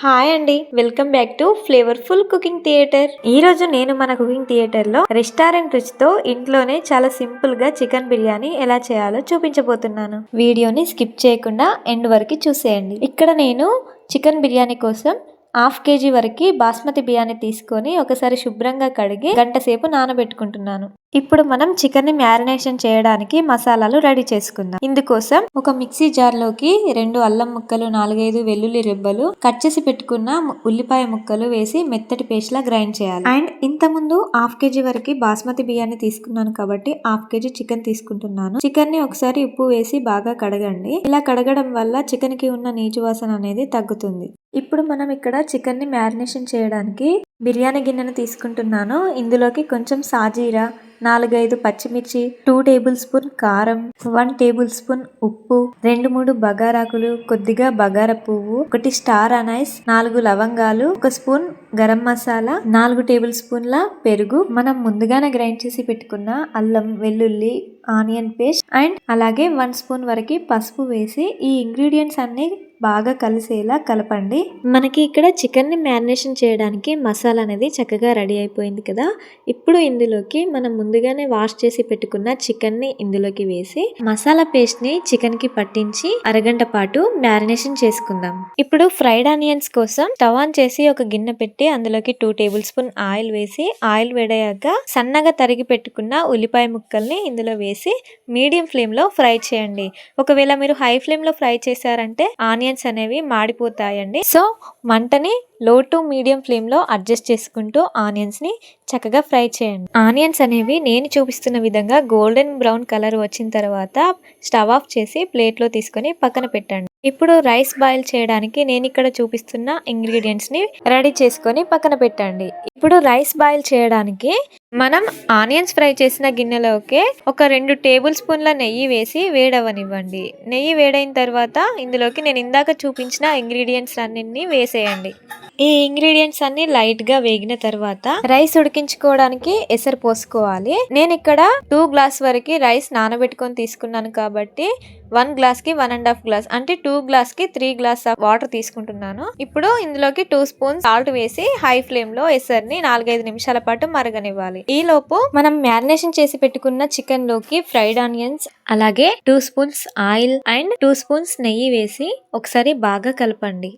Hi అండి. Welcome back to flavourful cooking theatre. ఈ రోజు నేను మన కుకింగ్ థియేటర్లో రెస్టారెంట్ రుచితో ఇంట్లోనే చాలా సింపుల్గా చికెన్ బిర్యానీ ఎలా చేయాలో చూపించబోతున్నాను. వీడియోని స్కిప్ చేయకుండా ఎండ్ వరకు చూసేయండి. ఇక్కడ నేను చికెన్ బిర్యానీ కోసం హాఫ్ కేజీ వరకు బాస్మతి బియ్యాన్ని తీసుకొని ఒకసారి శుభ్రంగా కడిగి గంట సేపు నానబెట్టుకుంటున్నాను. ఇప్పుడు మనం చికెన్ని మ్యారినేషన్ చేయడానికి మసాలాలు రెడీ చేసుకుందాం. ఇందుకోసం ఒక మిక్సీ జార్లోకి రెండు అల్లం ముక్కలు నాలుగైదు వెల్లుల్లి రెబ్బలు కట్ చేసి పెట్టుకున్న ఉల్లిపాయ ముక్కలు వేసి మెత్తటి పేస్ట్ లా గ్రైండ్ చేయాలి. అండ్ ఇంత ముందు హాఫ్ కేజీ వరకు బాస్మతి బియ్యాన్ని తీసుకున్నాను కాబట్టి హాఫ్ కేజీ చికెన్ తీసుకుంటున్నాను. చికెన్ని ఒకసారి ఉప్పు వేసి బాగా కడగండి. ఇలా కడగడం వల్ల చికెన్కి ఉన్న నీచు వాసన అనేది తగ్గుతుంది. ఇప్పుడు మనం ఇక్కడ చికెన్ని మ్యారినేషన్ చేయడానికి బిర్యానీ గిన్నెను తీసుకుంటున్నాను. ఇందులోకి కొంచెం సాజీరా నాలుగైదు పచ్చిమిర్చి టూ టేబుల్ స్పూన్ కారం వన్ టేబుల్ స్పూన్ ఉప్పు రెండు మూడు బగారాకులు కొద్దిగా బగార పువ్వు ఒకటి స్టార్ అనైస్ నాలుగు లవంగాలు ఒక స్పూన్ గరం మసాలా నాలుగు టేబుల్ స్పూన్ల పెరుగు. మనం ముందుగానే గ్రైండ్ చేసి పెట్టుకున్న అల్లం వెల్లుల్లి ఆనియన్ పేస్ట్ అండ్ అలాగే వన్ స్పూన్ వరకు పసుపు వేసి ఈ ఇంగ్రీడియంట్స్ అన్ని బాగా కలిసేలా కలపండి. మనకి ఇక్కడ చికెన్ని మ్యారినేషన్ చేయడానికి మసాలా అనేది చక్కగా రెడీ అయిపోయింది కదా. ఇప్పుడు ఇందులోకి మనం ముందుగానే వాష్ చేసి పెట్టుకున్న చికెన్ని ఇందులోకి వేసి మసాలా పేస్ట్ని చికెన్కి పట్టించి అరగంట పాటు మ్యారినేషన్ చేసుకుందాం. ఇప్పుడు ఫ్రైడ్ ఆనియన్స్ కోసం స్టవ్ ఆన్ చేసి ఒక గిన్నె పెట్టి అందులోకి టూ టేబుల్ స్పూన్ ఆయిల్ వేసి ఆయిల్ వేడయ్యాక సన్నగా తరిగి పెట్టుకున్న ఉల్లిపాయ ముక్కల్ని ఇందులో వేసి మీడియం ఫ్లేమ్లో ఫ్రై చేయండి. ఒకవేళ మీరు హై ఫ్లేమ్లో ఫ్రై చేశారంటే ఆనియన్స్ అనేవి మాడిపోతాయండి. సో మంటని లో టు మీడియం ఫ్లేమ్లో అడ్జస్ట్ చేసుకుంటూ ఆనియన్స్ని చక్కగా ఫ్రై చేయండి. ఆనియన్స్ అనేవి నేను చూపిస్తున్న విధంగా గోల్డెన్ బ్రౌన్ కలర్ వచ్చిన తర్వాత స్టవ్ ఆఫ్ చేసి ప్లేట్లో తీసుకొని పక్కన పెట్టండి. ఇప్పుడు రైస్ బాయిల్ చేయడానికి నేను ఇక్కడ చూపిస్తున్న ఇంగ్రీడియంట్స్ని రెడీ చేసుకొని పక్కన పెట్టండి. ఇప్పుడు రైస్ బాయిల్ చేయడానికి మనం ఆనియన్స్ ఫ్రై చేసిన గిన్నెలోకి ఒక రెండు టేబుల్ స్పూన్ల నెయ్యి వేసి వేడవనివ్వండి. నెయ్యి వేడైన తర్వాత ఇందులోకి నేను ఇందాక చూపించిన ఇంగ్రీడియంట్స్ అన్నింటినీ వేసేయండి. ఈ ఇంగ్రీడియంట్స్ అన్ని లైట్గా వేగిన తర్వాత రైస్ ఉడికించుకోవడానికి ఎసరు పోసుకోవాలి. నేను ఇక్కడ టూ గ్లాస్ వరకు రైస్ నానబెట్టుకొని తీసుకున్నాను కాబట్టి వన్ గ్లాస్కి వన్ అండ్ హాఫ్ గ్లాస్ అంటే టూ గ్లాస్కి త్రీ గ్లాస్ ఆఫ్ వాటర్ తీసుకుంటున్నాను. ఇప్పుడు ఇందులోకి టూ స్పూన్స్ సాల్ట్ వేసి హై ఫ్లేమ్లో ఎసర్ని నాలుగైదు నిమిషాల పాటు మరగనివ్వాలి. ఈ లోపు మనం మ్యారినేషన్ చేసి పెట్టుకున్న చికెన్లోకి ఫ్రైడ్ ఆనియన్స్ అలాగే two spoons oil and two spoons నెయ్యి వేసి ఒకసారి బాగా కలపండి.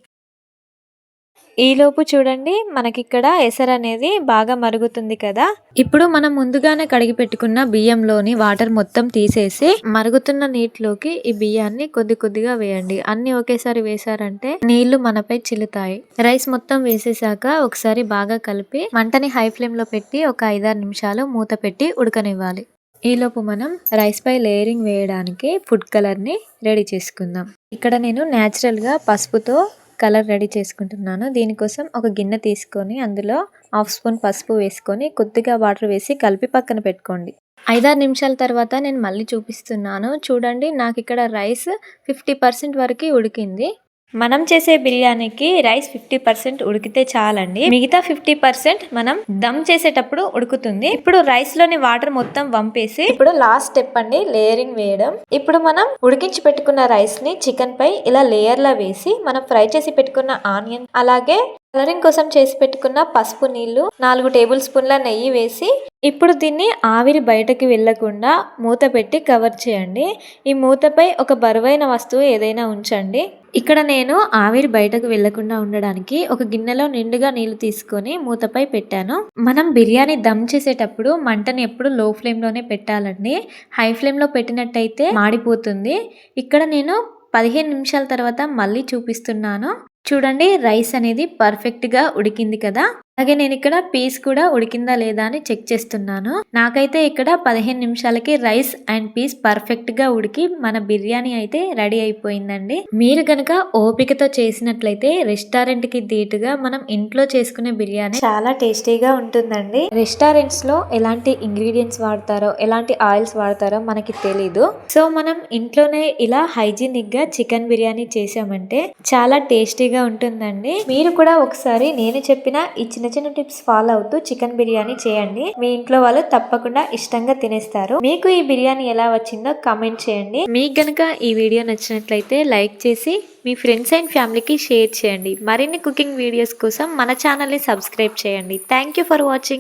ఈలోపు చూడండి మనకిక్కడ ఎసరు అనేది బాగా మరుగుతుంది కదా. ఇప్పుడు మనం ముందుగానే కడిగి పెట్టుకున్న బియ్యంలోని వాటర్ మొత్తం తీసేసి మరుగుతున్న నీటిలోకి ఈ బియ్యాన్ని కొద్ది కొద్దిగా వేయండి. అన్ని ఒకేసారి వేసారంటే నీళ్ళు మనపై చిల్లుతాయి రైస్ మొత్తం వేసేసాక ఒకసారి బాగా కలిపి మంటని హై ఫ్లేమ్లో పెట్టి ఒక ఐదారు నిమిషాలు మూత పెట్టి ఉడకనివ్వాలి. ఈలోపు మనం రైస్ పై లేయరింగ్ వేయడానికి ఫుడ్ కలర్ని రెడీ చేసుకుందాం. ఇక్కడ నేను న్యాచురల్గా పసుపుతో కలర్ రెడీ చేసుకుంటున్నాను. దీనికోసం ఒక గిన్నె తీసుకొని అందులో హాఫ్ స్పూన్ పసుపు వేసుకొని కొద్దిగా వాటర్ వేసి కలిపి పక్కన పెట్టుకోండి. ఐదారు నిమిషాల తర్వాత నేను మళ్ళీ చూపిస్తున్నాను. చూడండి నాకు ఇక్కడ రైస్ ఫిఫ్టీ పర్సెంట్ వరకు ఉడికింది. మనం చేసే బిర్యానీకి రైస్ ఫిఫ్టీ పర్సెంట్ ఉడికితే చాలండి. మిగతా ఫిఫ్టీ పర్సెంట్ మనం దమ్ చేసేటప్పుడు ఉడుకుతుంది. ఇప్పుడు రైస్లోని వాటర్ మొత్తం వంపేసి ఇప్పుడు లాస్ట్ స్టెప్ అండి లేయరింగ్ వేయడం. ఇప్పుడు మనం ఉడికించి పెట్టుకున్న రైస్ని చికెన్ పై ఇలా లేయర్ లా వేసి మనం ఫ్రై చేసి పెట్టుకున్న ఆనియన్ అలాగే కలరింగ్ కోసం చేసి పెట్టుకున్న పసుపు నీళ్ళు నాలుగు టేబుల్ స్పూన్ల నెయ్యి వేసి ఇప్పుడు దీన్ని ఆవిరి బయటకి వెళ్ళకుండా మూత పెట్టి కవర్ చేయండి. ఈ మూతపై ఒక బరువైన వస్తువు ఏదైనా ఉంచండి. ఇక్కడ నేను ఆవిరి బయటకు వెళ్ళకుండా ఉండడానికి ఒక గిన్నెలో నిండుగా నీళ్ళు తీసుకొని మూతపై పెట్టాను. మనం బిర్యానీ దమ్ చేసేటప్పుడు మంటని ఎప్పుడు లో ఫ్లేమ్లోనే పెట్టాలండి. హై ఫ్లేమ్లో పెట్టినట్టయితే మాడిపోతుంది. ఇక్కడ నేను పదిహేను నిమిషాల తర్వాత మళ్ళీ చూపిస్తున్నాను. చూడండి రైస్ అనేది పర్ఫెక్ట్గా ఉడికింది కదా. అలాగే నేను ఇక్కడ పీస్ కూడా ఉడికిందా లేదా అని చెక్ చేస్తున్నాను. నాకైతే ఇక్కడ పదిహేను నిమిషాలకి రైస్ అండ్ పీస్ పర్ఫెక్ట్గా ఉడికి మన బిర్యానీ అయితే రెడీ అయిపోయిందండి. మీరు గనక ఓపికతో చేసినట్లయితే రెస్టారెంట్కి ధీటుగా మనం ఇంట్లో చేసుకునే బిర్యానీ చాలా టేస్టీగా ఉంటుందండి. రెస్టారెంట్స్లో ఎలాంటి ఇంగ్రీడియంట్స్ వాడతారో ఎలాంటి ఆయిల్స్ వాడతారో మనకి తెలీదు. సో మనం ఇంట్లోనే ఇలా హైజీనిక్గా చికెన్ బిర్యానీ చేసామంటే చాలా టేస్టీగా ఉంటుందండి. మీరు కూడా ఒకసారి నేను చెప్పిన ఇచ్చిన చిన్న చిన్న టిప్స్ ఫాలో అవుతూ చికెన్ బిర్యానీ చేయండి. మీ ఇంట్లో వాళ్ళు తప్పకుండా ఇష్టంగా తినేస్తారు. మీకు ఈ బిర్యానీ ఎలా వచ్చిందో కామెంట్ చేయండి. మీకు గనక ఈ వీడియో నచ్చినట్లయితే లైక్ చేసి మీ ఫ్రెండ్స్ అండ్ ఫ్యామిలీకి షేర్ చేయండి. మరిన్ని కుకింగ్ వీడియోస్ కోసం మన ఛానల్ని సబ్స్క్రైబ్ చేయండి. Thank you for watching.